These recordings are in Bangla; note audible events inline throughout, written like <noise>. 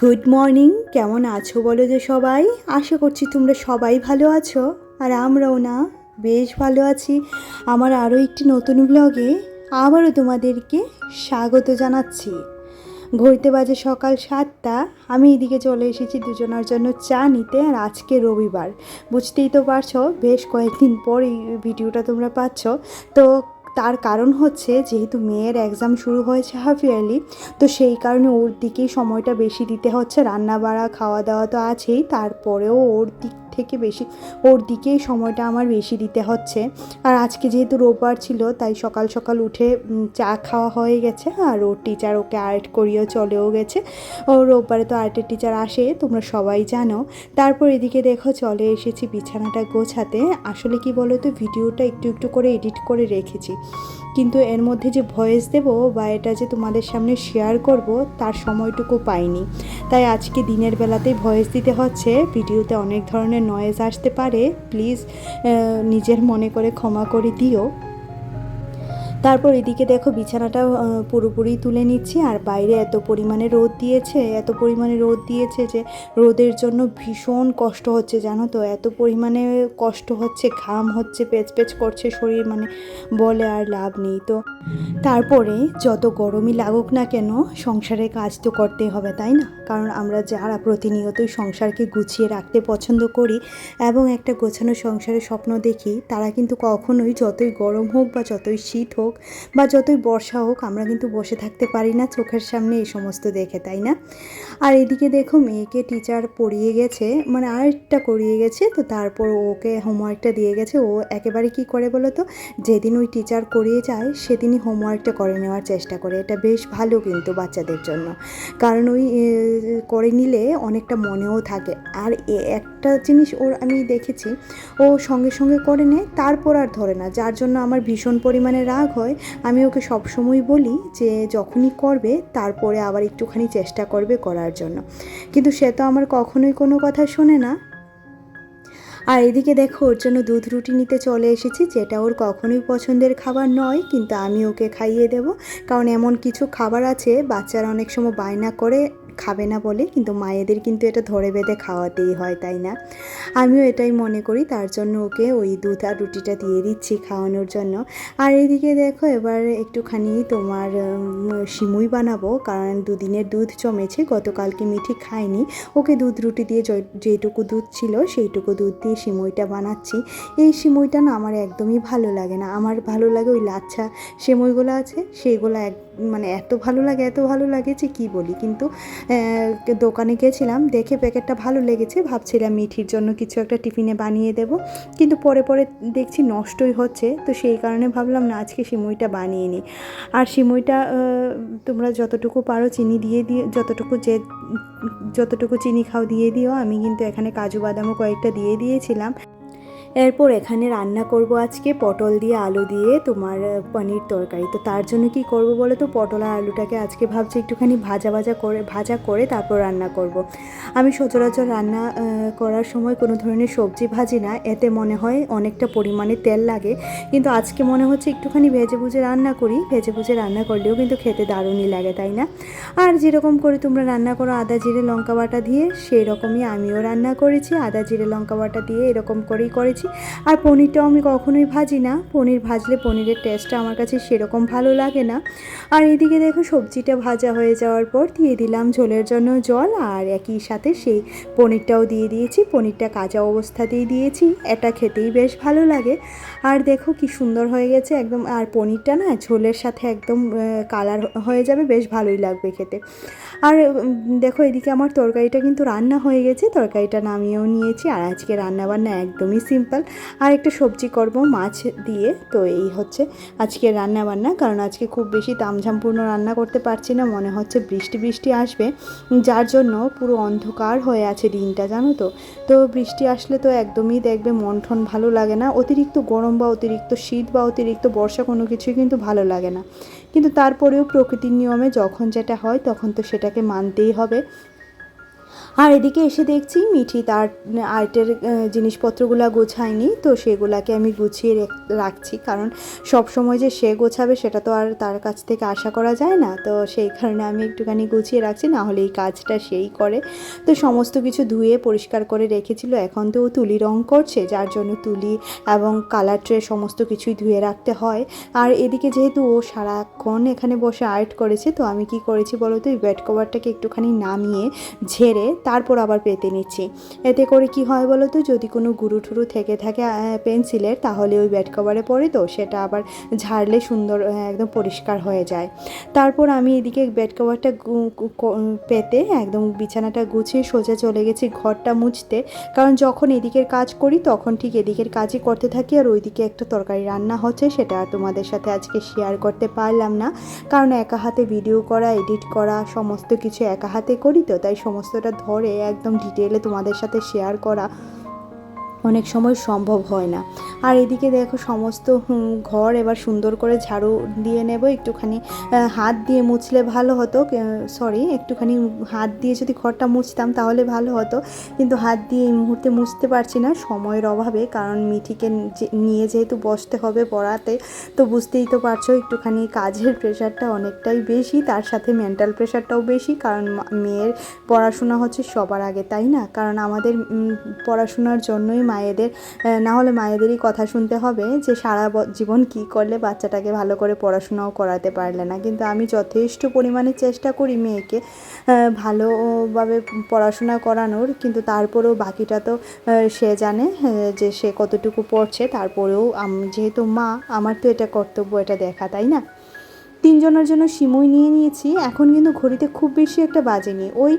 গুড মর্নিং কেমন আছো বলো যে সবাই? আশা করছি তোমরা সবাই ভালো আছো, আর আমরাও না, বেশ ভালো আছি। আমার আরও একটি নতুন ব্লগে আবারও তোমাদেরকে স্বাগত জানাচ্ছি। ঘড়িতে বাজে সকাল সাতটা, আমি এদিকে চলে এসেছি দুজনের জন্য চা নিতে, আর আজকে রবিবার। বুঝতেই তো পারছ, বেশ কয়েকদিন পর এই ভিডিওটা তোমরা পাচ্ছ। তো তার কারণ হচ্ছে যেহেতু মেয়ের এক্সাম শুরু হয়েছে হাফ ইয়ারলি তো সেই কারণে ওর দিকেই সময়টা বেশি দিতে হচ্ছে। রান্না বাড়া খাওয়া দাওয়া তো আছেই, তারপরেও ওর দিক থেকে বেশি, ওর দিকেই সময়টা আমার বেশি দিতে হচ্ছে। আর আজকে যেহেতু রোববার ছিল, তাই সকাল সকাল উঠে চা খাওয়া হয়ে গেছে। আর ওর টিচার ওকে আর্ট করিয়েও চলেও গেছে। ও রোববারে তো আর্টের টিচার আসে, তোমরা সবাই জানো। তারপর এদিকে দেখো, চলে এসেছি বিছানাটা গোছাতে। আসলে কি বলো তো ভিডিওটা একটু একটু করে এডিট করে রেখেছি। কিন্তু এর মধ্যে যে ভয়েস দেবো বা এটা যে তোমাদের সামনে শেয়ার করব, তার সময়টুকু পাইনি। তাই আজকে দিনের বেলাতেই ভয়েস দিতে হচ্ছে। ভিডিওতে অনেক ধরনের নয়েজ আসতে পারে প্লিজ নিজের মনে করে ক্ষমা করে দিও। তারপর এদিকে দেখো বিছানাটা পুরোপুরি তুলে নিচ্ছি। আর বাইরে এত পরিমাণে রোদ দিয়েছে, এত পরিমাণে রোদ দিয়েছে যে রোদের জন্য ভীষণ কষ্ট হচ্ছে, জানো তো? এত পরিমাণে কষ্ট হচ্ছে, ঘাম হচ্ছে, পেচ পেচ করছে শরীর মানে বলে আর লাভ নেই তো। তারপরে যত গরমই লাগুক না কেন সংসারের কাজ তো করতেই হবে, তাই না? কারণ আমরা যারা প্রতিনিয়তই সংসারকে গুছিয়ে রাখতে পছন্দ করি এবং একটা গোছানো সংসারের স্বপ্ন দেখি, তারা কিন্তু কখনোই যতই গরম হোক বা যতই শীত হোক বা যতই বর্ষা হোক, আমরা কিন্তু বসে থাকতে পারি না চোখের সামনে এই সমস্ত দেখে, তাই না? আর এদিকে দেখো মেয়েকে টিচার পড়িয়ে গেছে মানে আরেকটা করিয়ে গেছে, তো তারপর ওকে হোমওয়ার্কটা দিয়ে গেছে। ও একেবারে কি করে বলো তো? যেদিন ওই টিচার করিয়ে যায়, সেদিনই হোমওয়ার্কটা করে নেওয়ার চেষ্টা করে। এটা বেশ ভালো কিন্তু বাচ্চাদের জন্য। কারণ ওই করে নিলে অনেকটা মনেও থাকে। আর একটা জিনিস ওর আমি দেখেছি, ও সঙ্গে সঙ্গে করে নেয়, তারপর আর ধরে না। যার জন্য আমার ভীষণ পরিমাণে রাগ হয় আমি ওকে সবসময় বলি যে যখনই করবে, তারপরে আবার একটুখানি চেষ্টা করবে করার জন্য। কিন্তু সে তো আমার কখনোই কোনো কথা শোনে না। আর এদিকে দেখো, ওর জন্য দুধ রুটি নিতে চলে এসেছি, যেটা ওর কখনোই পছন্দের খাবার নয়, কিন্তু আমি ওকে খাইয়ে দেব। কারণ এমন কিছু খাবার আছে, বাচ্চারা অনেক সময় বায়না করে খাবে না বলে, কিন্তু মায়েদের কিন্তু এটা ধরে বেঁধে খাওয়াতেই হয়, তাই না? আমিও এটাই মনে করি, তার জন্য ওকে ওই দুধ আর রুটিটা দিয়ে দিচ্ছি খাওয়ানোর জন্য। আর এইদিকে দেখো, এবার একটুখানি তোমার সিমুই বানাবো, কারণ দুদিনের দুধ জমেছে, গতকালকে মিঠি খায়নি। ওকে দুধ রুটি দিয়ে যেটুকু দুধ ছিল, সেইটুকু দুধ দিয়ে সিমুইটা বানাচ্ছি। এই সিমুইটা না আমার একদমই ভালো লাগে না। আমার ভালো লাগে ওই লাচ্ছা সিমুইগুলো আছে, সেইগুলো এক মানে এত ভালো লাগে, এত ভালো লাগে যে কী বলি? কিন্তু দোকানে গেছিলাম, দেখে প্যাকেটটা ভালো লেগেছে, ভাবছিলাম মিঠির জন্য কিছু একটা টিফিনে বানিয়ে দেব। কিন্তু পরে পরে দেখছি নষ্টই হচ্ছে, তো সেই কারণে ভাবলাম না, আজকে সিমুইটা বানিয়ে নিই। আর সিমুইটা তোমরা যতটুকু পারো চিনি দিয়ে দিয়ে যতটুকু যে, যতটুকু চিনি খাও দিয়ে দিও, আমি কিন্তু এখানে কাজু বাদামও কয়েকটা দিয়ে দিয়েছিলাম। এরপর এখানে রান্না করব আজকে পটল দিয়ে আলু দিয়ে তোমার পনির তরকারি। তো তার জন্য কি করব বলো তো? পটল আর আলুটাকে আজকে ভাবছি একটুখানি ভাজা ভাজা করে ভাজা করে তারপর রান্না করব। আমি সচরাচর রান্না করার সময় কোনো ধরনের সবজি ভাজি না। এতে মনে হয় অনেকটা পরিমাণে তেল লাগে। কিন্তু আজকে মনে হচ্ছে একটুখানি ভেজে ভুজে রান্না করি। ভেজে ভুজে রান্না করলেও কিন্তু খেতে দারুণই লাগে, তাই না? আর যেরকম করে তোমরা রান্না করো আদা, জিরে, লঙ্কা বাটা দিয়ে সেই রকমই আমিও রান্না করেছি। আদা, জিরে, লঙ্কা বাটা দিয়ে এরকম করেই করেছি। আর পনিরটাও আমি কখনোই ভাজি না। পনির ভাজলে পনিরের টেস্টটা আমার কাছে সেরকম ভালো লাগে না। আর এদিকে দেখো সবজিটা ভাজা হয়ে যাওয়ার পর দিয়ে দিলাম ঝোলের জন্য জল আর একই সাথে সেই পনিরটাও দিয়ে দিয়েছি। পনিরটা কাঁচা অবস্থাতেই দিয়েছি। এটা খেতেই বেশ ভালো লাগে। আর দেখো কি সুন্দর হয়ে গেছে একদম। আর পনিরটা না ঝোলের সাথে একদম কালার হয়ে যাবে, বেশ ভালোই লাগবে খেতে। আর দেখো এদিকে আমার তরকারিটা কিন্তু রান্না হয়ে গেছে। তরকারিটা নামিয়েও নিয়েছি। আর আজকে রান্না বান্না একদমই সিম্পল আর একটা সবজি করব, মাছ দিয়ে। তো এই হচ্ছে আজকে রান্না বান্না কারণ আজকে খুব বেশি তামঝামপূর্ণ রান্না করতে পারছি না। মনে হচ্ছে বৃষ্টি বৃষ্টি আসবে। যার জন্য পুরো অন্ধকার হয়ে আছে দিনটা, জানো তো? তো বৃষ্টি আসলে তো একদমই দেখবে মন ঠন ভালো লাগে না। অতিরিক্ত গরম বা অতিরিক্ত শীত বা অতিরিক্ত বর্ষা কোনো কিছুই কিন্তু ভালো লাগে না। কিন্তু তারপরেও প্রকৃতির নিয়মে যখন যেটা হয়, তখন তো সেটাকে মানতেই হবে। আর এদিকে এসে দেখছি মিঠি তার আর্টের জিনিসপত্রগুলো গোছায়নি, তো সেগুলাকে আমি গুছিয়ে রাখছি। কারণ সব সময় যে সে গোছাবে সেটা তো আর তার কাছ থেকে আশা করা যায় না। তো সেই কারণে আমি একটুখানি গুছিয়ে রাখছি, না হলে এই কাজটা সেই করে। তো সমস্ত কিছু ধুয়ে পরিষ্কার করে রেখেছিল। এখন তো ও তুলি রং করছে, যার জন্য তুলি এবং কালার ট্রে সমস্ত কিছুই ধুয়ে রাখতে হয়। আর এদিকে যেহেতু ও সারাক্ষণ এখানে বসে আর্ট করেছে, তো আমি কি করেছি বলো তো, এই বেড কভারটাকে একটুখানি নামিয়ে ঝেড়ে তারপর আবার পেতে নিচ্ছি। এতে করে কি হয় বলো তো, যদি কোনো গুরু ঠুরু থেকে থাকে পেন্সিলের, তাহলে ওই বেড কভারে পড়ে তো, সেটা আবার ঝাড়লে সুন্দর একদম পরিষ্কার হয়ে যায়। তারপর আমি এদিকে বেড কভারটা পেতে একদম বিছানাটা গুছিয়ে সোজা চলে গেছি ঘরটা মুছতে। কারণ যখন এদিকের কাজ করি, তখন ঠিক এদিকের কাজই করতে থাকি। আর ওইদিকে একটা তরকারি রান্না হচ্ছে, সেটা তোমাদের সাথে আজকে শেয়ার করতে পারলাম না। কারণ একা হাতে ভিডিও করা এডিট করা, সমস্ত কিছু একা হাতে করি তো, তাই সমস্তটা ধরে একদম ডিটেলে তোমাদের সাথে শেয়ার করা। অনেক সময় সম্ভব হয় না। আর এদিকে দেখো সমস্ত ঘর এবার সুন্দর করে ঝাড়ু দিয়ে নেব, একটুখানি হাত দিয়ে মুছলে ভালো হতো। সরি, একটুখানি হাত দিয়ে যদি ঘরটা মুছতাম তাহলে ভালো হতো। কিন্তু হাত দিয়ে এই মুহূর্তে মুছতে পারছি না, সময়ের অভাবে, কারণ মিঠিকে নিয়ে যেহেতু বসতে হবে পড়াতে, তো বুঝতেই তো পারছ একটুখানি কাজের প্রেশারটা অনেকটাই বেশি, তার সাথে মেন্টাল প্রেশারটাও বেশি, কারণ মা- মেয়ের পড়াশোনা হচ্ছে সবার আগে, তাই না? কারণ আমাদের পড়াশোনার জন্যই মায়েদের না হলে মায়েদেরই কথা শুনতে হবে যে সারা জীবন কি করলে বাচ্চাটাকে ভালো করে পড়াশোনাও করাতে পারলে না। কিন্তু আমি যথেষ্ট পরিমাণে চেষ্টা করি মেয়েকে ভালোভাবে পড়াশোনা করানোর, কিন্তু তারপরেও বাকিটা তো সে জানে যে সে কতটুকু পড়ছে, তারপরেও যেহেতু মা, আমার তো এটা কর্তব্য, এটা দেখা, তাই না? তিনজনের জন্য সিমুই নিয়ে নিয়েছি। এখন কিন্তু ঘড়িতে খুব বেশি একটা বাজেনি। ওই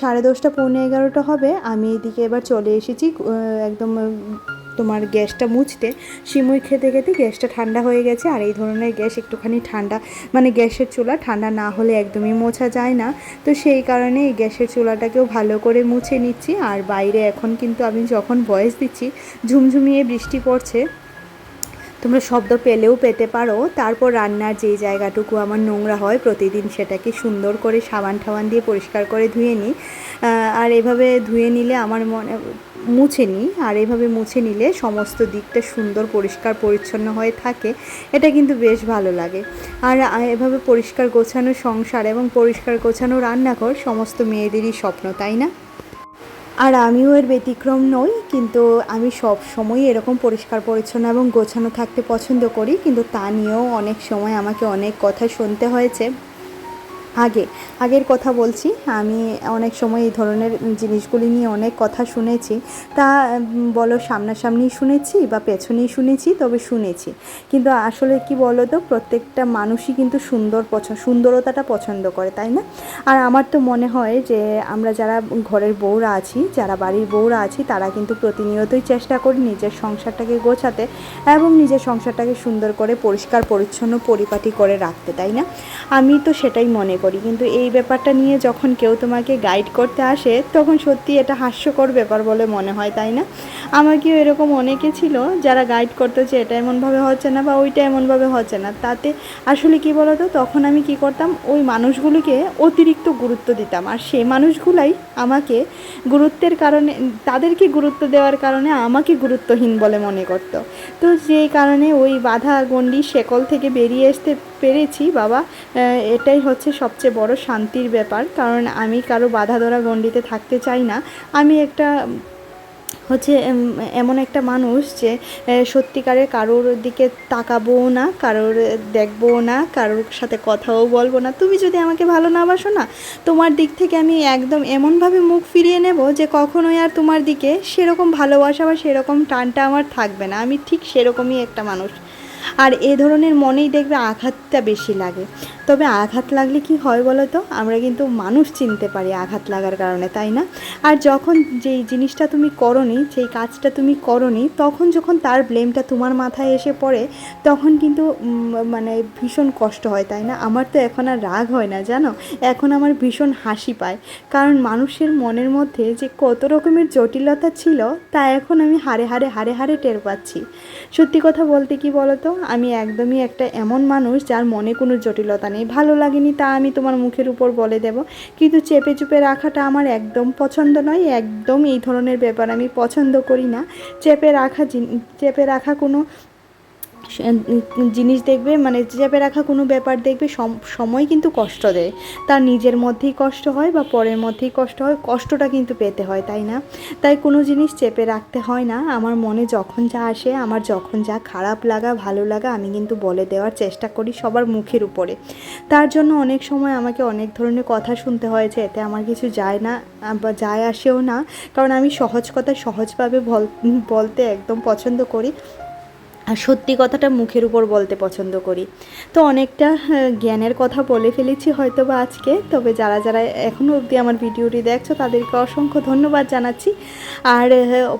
সাড়ে দশটা, পৌনে এগারোটা হবে। আমি এদিকে এবার চলে এসেছি একদম তোমার গ্যাসটা মুছতে। সিমুই খেতে খেতে গ্যাসটা ঠান্ডা হয়ে গেছে। আর এই ধরনের গ্যাস একটুখানি ঠান্ডা মানে গ্যাসের চুলা ঠান্ডা না হলে একদমই মোছা যায় না। তো সেই কারণে এই গ্যাসের চুলাটাকেও ভালো করে মুছে নিচ্ছি। আর বাইরে এখন কিন্তু আমি যখন ভয়েস দিচ্ছি, ঝুমঝুমিয়ে বৃষ্টি পড়ছে। তোমরা শব্দ পেলেও পেতে পারো। তারপর রান্নার যেই জায়গাটুকু আমার নোংরা হয়, প্রতিদিন সেটাকে সুন্দর করে সাবান ঠাবান দিয়ে পরিষ্কার করে ধুয়ে নিই। আর এভাবে ধুয়ে নিলে আমার মনে, মুছে নিই। আর এভাবে মুছে নিলে সমস্ত দিকটা সুন্দর, পরিষ্কার, পরিচ্ছন্ন হয়ে থাকে। এটা কিন্তু বেশ ভালো লাগে। আর এভাবে পরিষ্কার গোছানো সংসার এবং পরিষ্কার গোছানো রান্নাঘর সমস্ত মেয়েদেরই স্বপ্ন, তাই না? আর আমিও এর ব্যতিক্রম নই, কিন্তু আমি সব সময় এরকম পরিষ্কার, পরিচ্ছন্ন এবং গোছানো থাকতে পছন্দ করি, কিন্তু তা নিয়েও অনেক সময় আমাকে অনেক কথা শুনতে হয়েছে। আগে, আগের কথা বলছি, আমি অনেক সময় এই ধরনের জিনিসগুলি নিয়ে অনেক কথা শুনেছি। তা বলো সামনাসামনি শুনেছি বা পেছনেই শুনেছি, তবে শুনেছি। কিন্তু আসলে কি বলো তো প্রত্যেকটা মানুষই কিন্তু সুন্দর পছন্দ সুন্দরতাটা পছন্দ করে, তাই না? আর আমার তো মনে হয় যে, আমরা যারা ঘরের বউরা আছি, যারা বাড়ির বউরা আছি, তারা কিন্তু প্রতিনিয়তই চেষ্টা করি নিজের সংসারটাকে গোছাতে এবং নিজের সংসারটাকে সুন্দর করে পরিষ্কার, পরিচ্ছন্ন, পরিপাটি করে রাখতে, তাই না? আমি তো সেটাই মনে করি। কিন্তু এই ব্যাপারটা নিয়ে যখন কেউ তোমাকে গাইড করতে আসে, তখন সত্যি এটা হাস্যকর ব্যাপার বলে মনে হয়, তাই না? আমাকেও এরকম অনেকে ছিল যারা গাইড করতো যে এটা এমনভাবে হচ্ছে না বা ওইটা এমনভাবে হচ্ছে না। তাতে আসলে কি বলতো, তখন আমি কি করতাম, ওই মানুষগুলিকে অতিরিক্ত গুরুত্ব দিতাম। আর সেই মানুষগুলাই আমাকে গুরুত্বের কারণে, তাদেরকে গুরুত্ব দেওয়ার কারণে আমাকে গুরুত্বহীন বলে মনে করতো। তো যেই কারণে ওই বাধা গণ্ডি শেকল থেকে বেরিয়ে আসতে পেরেছি, বাবা। এটাই হচ্ছে সবচেয়ে বড় শান্তির ব্যাপার। কারণ আমি কারও বাধা ধরা গণ্ডিতে থাকতে চাই না। আমি একটা, হচ্ছে এমন একটা মানুষ যে সত্যিকারে কারোর দিকে তাকাবও না, কারোর দেখবও না, কারোর সাথে কথাও বলব না। তুমি যদি আমাকে ভালো না বাসো না, তোমার দিক থেকে আমি একদম এমনভাবে মুখ ফিরিয়ে নেব যে, কখনোই আর তোমার দিকে সেরকম ভালোবাসা বা সেরকম টানটা আমার থাকবে না। আমি ঠিক সেরকমই একটা মানুষ। আর এ ধরনের মনেই দেখবে আঘাতটা বেশি লাগে। তবে আঘাত লাগলে কি হয় বলো তো? আমরা কিন্তু মানুষ চিনতে পারি আঘাত লাগার কারণে, তাই না? আর যখন যেই জিনিসটা তুমি করনি, যেই কাজটা তুমি করনি, তখন যখন তার ব্লেমটা তোমার মাথায় এসে পড়ে, তখন কিন্তু মানে ভীষণ কষ্ট হয়, তাই না? আমার তো এখন আর রাগ হয় না, জানো? এখন আমার ভীষণ হাসি পায়। কারণ মানুষের মনের মধ্যে যে কত রকমের জটিলতা ছিল, তা এখন আমি হারে হারে হারে হারে টের পাচ্ছি। সত্যি কথা বলতে কি বলো তো? আমি একদমই একটা এমন মানুষ যার মনে কোনো জটিলতা নেই। ভালো লাগেনি তা আমি তোমার মুখের উপর বলে দেব। কিন্তু চেপে চুপে রাখাটা আমার একদম পছন্দ নয়, একদম এই ধরনের ব্যাপার আমি পছন্দ করি না। চেপে রাখা চেপে রাখা কোনো জিনিস দেখবে মানে চেপে রাখা কোনো ব্যাপার দেখবে, সম- সময় কিন্তু কষ্ট দেয়। তার নিজের মধ্যেই কষ্ট হয় বা পরের মধ্যেই কষ্ট হয়, কষ্টটা কিন্তু পেতে হয়, তাই না? তাই কোনো জিনিস চেপে রাখতে হয় না। আমার মনে যখন যা আসে, আমার যখন যা খারাপ লাগা, ভালো লাগা, আমি কিন্তু বলে দেওয়ার চেষ্টা করি সবার মুখের উপরে। তার জন্য অনেক সময় আমাকে অনেক ধরনের কথা শুনতে হয়েছে এতে আমার কিছু যায় না, বা যায় আসেও না। কারণ আমি সহজ কথা সহজভাবে বল- বলতে একদম পছন্দ করি। আর সত্যি কথাটা মুখের উপর বলতে পছন্দ করি। তো অনেকটা জ্ঞানের কথা বলে ফেলেছি হয়তো বা আজকে, তবে যারা যারা এখনও অবধি আমার ভিডিওটি দেখছ, তাদেরকে অসংখ্য ধন্যবাদ জানাচ্ছি। আর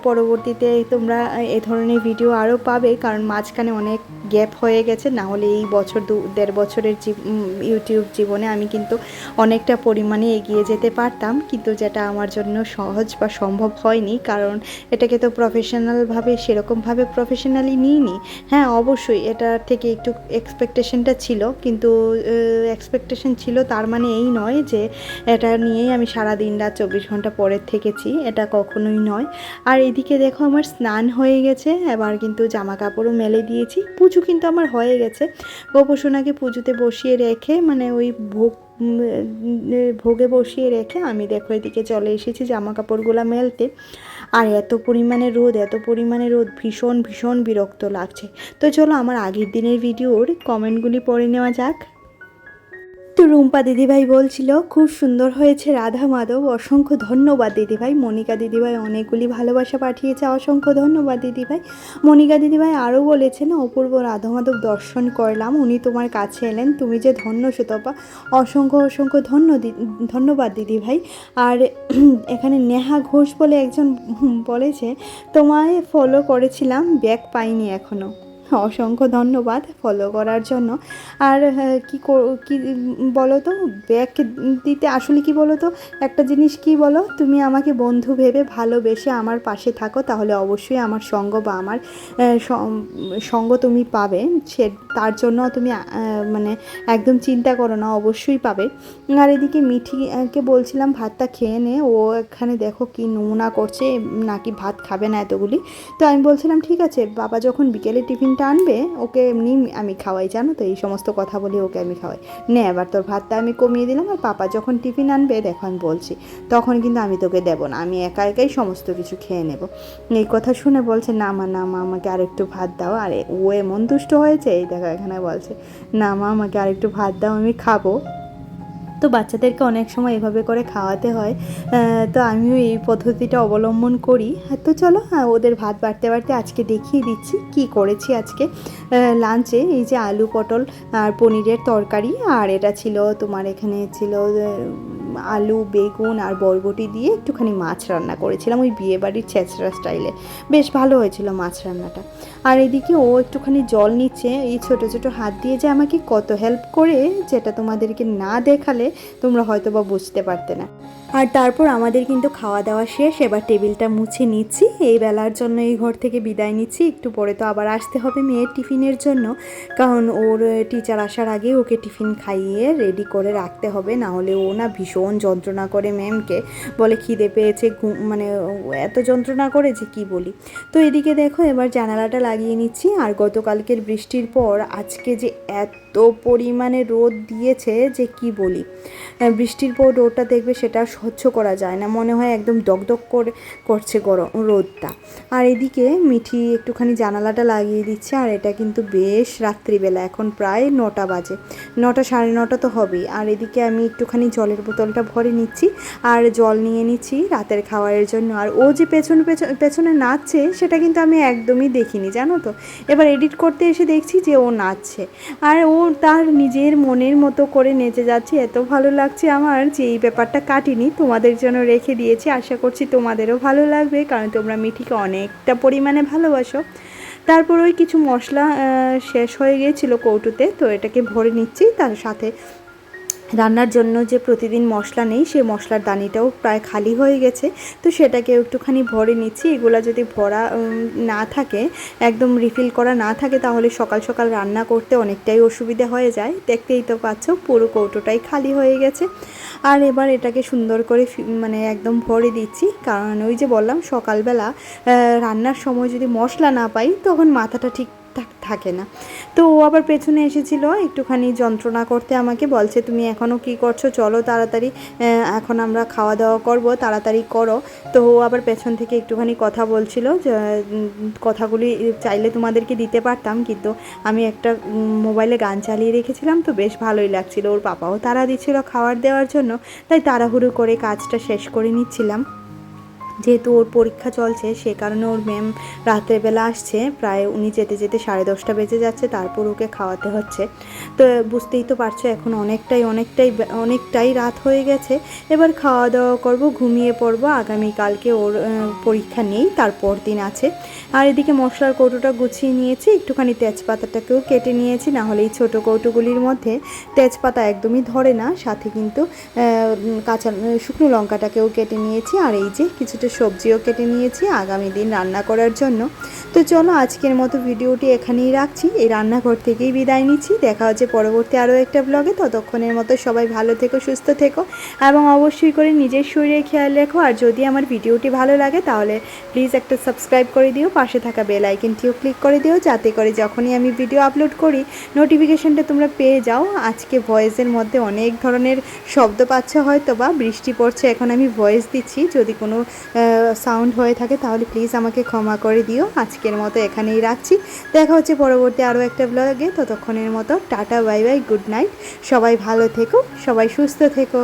পরবর্তীতে তোমরা এ ধরনের ভিডিও আরও পাবে, কারণ মাঝখানে অনেক গ্যাপ হয়ে গেছে। না হলে এই বছর দু, দেড় বছরের ইউটিউব জীবনে আমি কিন্তু অনেকটা পরিমাণে এগিয়ে যেতে পারতাম, কিন্তু যেটা আমার জন্য সহজ বা সম্ভব হয়নি, কারণ এটাকে তো প্রফেশনালভাবে সেরকমভাবে প্রফেশনালি নিইনি। হ্যাঁ অবশ্যই, এটা থেকে একটু এক্সপেকটেশনটা ছিল, কিন্তু এক্সপেকটেশন ছিল, তার মানে এই নয় যে, এটা নিয়েই আমি সারা দিন রাত চব্বিশ ঘণ্টা পরে থেকেছি, এটা কখনোই নয়। আর এদিকে দেখো, আমার স্নান হয়ে গেছে, এবার কিন্তু জামা কাপড়ও মেলে দিয়েছি, পুজো কিন্তু আমার হয়ে গেছে। গোপসোনাকে পুজোতে বসিয়ে রেখে মানে ওই ভোগ ভোগে বসিয়ে রেখে আমি দেখো এদিকে চলে এসেছি জামা কাপড়গুলো মেলতে। আর এত পরিমাণে রোদ, এত পরিমাণে রোদ, ভীষণ ভীষণ বিরক্ত লাগছে। তো চলো আমার আগের দিনের ভিডিওর কমেন্টগুলি পড়ে নেওয়া যাক। তো রুম্পা দিদিভাই বলছিল, খুব সুন্দর হয়েছে রাধা মাধব, অসংখ্য ধন্যবাদ দিদিভাই। মনিকা দিদিভাই অনেকগুলি ভালোবাসা পাঠিয়েছে, অসংখ্য ধন্যবাদ দিদিভাই। মনিকা দিদিভাই আরও বলেছেন, অপূর্ব রাধা মাধব দর্শন করলাম, উনি তোমার কাছে এলেন, তুমি যে ধন্য সুতপা, অসংখ্য অসংখ্য ধন্য ধন্যবাদ দিদিভাই। আর <clears throat> এখানে নেহা ঘোষ বলে একজন বলেছে, তোমায় ফলো করেছিলাম ব্যাক পাইনি এখনও অসংখ্য ধন্যবাদ ফলো করার জন্য। আর কি কি বলো তো ব্যাক দিতে আসলে কি বলো তো একটা জিনিস কি বলো? তুমি আমাকে বন্ধু ভেবে ভালোবেসে আমার পাশে থাকো, তাহলে অবশ্যই আমার সঙ্গ বা আমার সঙ্গ তুমি পাবে। সে, তার জন্য তুমি মানে একদম চিন্তা করো না, অবশ্যই পাবে। আর এদিকে মিঠিকে বলছিলাম ভাতটা খেয়ে নে, ও এখানে দেখো কি নমুনা করছে, নাকি ভাত খাবে না এতগুলি। তো আমি বলছিলাম, ঠিক আছে, বাবা যখন বিকেলে টিফিনটা আনবে, ওকে এমনি আমি খাওয়াই, জানো তো? এই সমস্ত কথা বলে ওকে আমি খাওয়াই। নে, এবার তোর ভাতটা আমি কমিয়ে দিলাম, আর পাপা যখন টিফিন আনবে, দেখো আমি বলছি, তখন কিন্তু আমি তোকে দেবো না, আমি একা একাই সমস্ত কিছু খেয়ে নেব। এই কথা শুনে বলছে, না মা না মা, আমাকে আরেকটু ভাত দাও। আরে, ও এমন দুষ্ট হয়েছে, এই দেখো এখানে বলছে, না মা, আমাকে আরেকটু ভাত দাও, আমি খাব। তো বাচ্চাদেরকে অনেক সময় এভাবে করে খাওয়াতে হয় তো আমিও এই পদ্ধতিটা অবলম্বন করি। হ্যাঁ, তো চলো হ্যাঁ ওদের ভাত বাড়তে বাড়তে আজকে দেখিয়ে দিচ্ছি কি করেছি আজকে। লাঞ্চে এই যে আলু পটল আর পনিরের তরকারি আর এটা ছিল তোমার এখানে ছিল আলু, বেগুন আর বরবটি দিয়ে একটুখানি মাছ রান্না করেছিলাম, ওই বিয়েবাড়ির ছেঁচড়া স্টাইলে। বেশ ভালো হয়েছিল মাছ রান্নাটা। আর এদিকে ও একটুখানি জল নিচ্ছে, এই ছোট ছোট হাত দিয়ে যে আমাকে কত হেল্প করে, যেটা তোমাদেরকে না দেখালে তোমরা হয়তো বা বুঝতে পারতে না। আর তারপর আমাদের কিন্তু খাওয়া দাওয়া শেষ, এবার টেবিলটা মুছে নিচ্ছি। এই বেলার জন্য এই ঘর থেকে বিদায় নিচ্ছি। একটু পরে তো আবার আসতে হবে মেয়ের টিফিনের জন্য, কারণ ওর টিচার আসার আগে ওকে টিফিন খাইয়ে রেডি করে রাখতে হবে, না হলে ও না ভীষণ যন্ত্রণা করে ম্যামকে বলে খিদে পেয়েছে মানে এত যন্ত্রণা করে যে কী বলি। তো এদিকে দেখো এবার জানালাটা লাগিয়ে নিচ্ছি আর গতকালকের বৃষ্টির পর আজকে যে এত পরিমাণে রোদ দিয়েছে যে কি বলি? আহ, বৃষ্টির পর রোদটা দেখবে সেটা সহ্য করা যায় না। মনে হয় একদম দগদগ করে করছে গরম রোদটা। আর এদিকে মিঠি একটুখানি জানালাটা লাগিয়ে দিচ্ছে আর এটা কিন্তু বেশ রাত্রিবেলা। এখন প্রায় নটা বাজে। নটা সাড়ে নটা তো হবেই। আর এদিকে আমি একটুখানি জলের বোতলটা ভরে নিচ্ছি আর জল নিয়ে নিচ্ছি রাতের খাবারের জন্য। আর ও যে পেছনে পেছনে পেছনে নাচছে সেটা কিন্তু আমি একদমই দেখিনি জানো তো? এবার এডিট করতে এসে দেখছি যে ও নাচছে। আর ও তার নিজের মনের মতো করে নেচে যাচ্ছে, এত ভালো লাগছে আমার যে এই ব্যাপারটা কাটিনি, তোমাদের জন্য রেখে দিয়েছি, আশা করছি তোমাদেরও ভালো লাগবে, কারণ তোমরা মিঠিকে অনেকটা পরিমাণে ভালোবাসো। তারপর ওই কিছু মশলা শেষ হয়ে গিয়েছিল কৌটুতে, তো এটাকে ভরে নিচ্ছি, তার সাথে রান্নার জন্য যে প্রতিদিন মশলা নেই, সেই মশলার দানিটাও প্রায় খালি হয়ে গেছে। তো সেটাকে একটুখানি ভরে নিচ্ছি। এগুলো যদি ভরা না থাকে, একদম রিফিল করা না থাকে, তাহলে সকাল সকাল রান্না করতে অনেকটাই অসুবিধা হয়ে যায়। দেখতেই তো পাচ্ছ, পুরো কৌটোটাই খালি হয়ে গেছে। আর এবার এটাকে সুন্দর করে মানে একদম ভরে দিচ্ছি। কারণ ওই যে বললাম, সকালবেলা রান্নার সময় যদি মশলা না পাই, তখন মাথাটা ঠিক থাক- না। তো ও আবার পেছনে এসেছিল, একটুখানি যন্ত্রণা করতে আমাকে, বলছে, তুমি এখনও কি করছ? চলো তাড়াতাড়ি এখন আমরা খাওয়া দাওয়া করব, তাড়াতাড়ি করো। তো ও আবার পেছন থেকে একটুখানি কথা বলছিল কথাগুলি চাইলে তোমাদেরকে দিতে পারতাম, কিন্তু আমি একটা মোবাইলে গান চালিয়ে রেখেছিলাম, তো বেশ ভালোই লাগছিল। ওর পাপাও তারা দিচ্ছিল খাবার দেওয়ার জন্য, তাই তাড়াহুড়ো করে কাজটা শেষ করে নিচ্ছিলাম। যেহেতু ওর পরীক্ষা চলছে, সে কারণে ওর ম্যাম রাত্রেবেলা আসছে, প্রায় উনি যেতে যেতে সাড়ে দশটা বেজে যাচ্ছে, তারপর ওকে খাওয়াতে হচ্ছে। তো বুঝতেই তো পারছ, এখন অনেকটাই অনেকটাই অনেকটাই রাত হয়ে গেছে। এবার খাওয়া দাওয়া করব, ঘুমিয়ে পড়ব আগামীকালকে ওর পরীক্ষা নেই, তারপর দিন আছে। আর এদিকে মশলার কৌটোটা গুছিয়ে নিয়েছি, একটুখানি তেজপাতাটাকেও কেটে নিয়েছি, না হলে এই ছোটো কৌটোগুলির মধ্যে তেজপাতা একদমই ধরে না, সাথে কিন্তু কাঁচা, শুকনো লঙ্কাটাকেও কেটে নিয়েছি। আর এই যে কিছুটা সবজিও কেটে নিয়েছি, আগামী দিন রান্না করার জন্য। তো চলো আজকের মতো ভিডিওটি এখানেই রাখছি। এই রান্নাঘর থেকেই বিদায় নিচ্ছি। দেখা হচ্ছে পরবর্তী আরও একটা ব্লগে ততক্ষণের মতো সবাই ভালো থেকো, সুস্থ থেকো এবং অবশ্যই করে নিজের শরীরে খেয়াল রেখো। আর যদি আমার ভিডিওটি ভালো লাগে তাহলে প্লিজ একটা সাবস্ক্রাইব করে দিও। পাশে থাকা বেল আইকনটিও ক্লিক করে দিও। যাতে করে যখনই আমি ভিডিও আপলোড করি নোটিফিকেশনটা তোমরা পেয়ে যাও। আজকে ভয়েসের মধ্যে অনেক ধরনের শব্দ পাচ্ছ হয়তো বা বৃষ্টি পড়ছে, এখন আমি ভয়েস দিচ্ছি। যদি কোনো সাউন্ড হয়ে থাকে, তাহলে প্লিজ আমাকে ক্ষমা করে দিও। আজকের মতো এখানেই রাখছি। দেখা হচ্ছে পরবর্তী আরও একটা ব্লগে ততক্ষণের মতো tata bye bye good night সবাই ভালো থেকো, সবাই সুস্থ থেকো।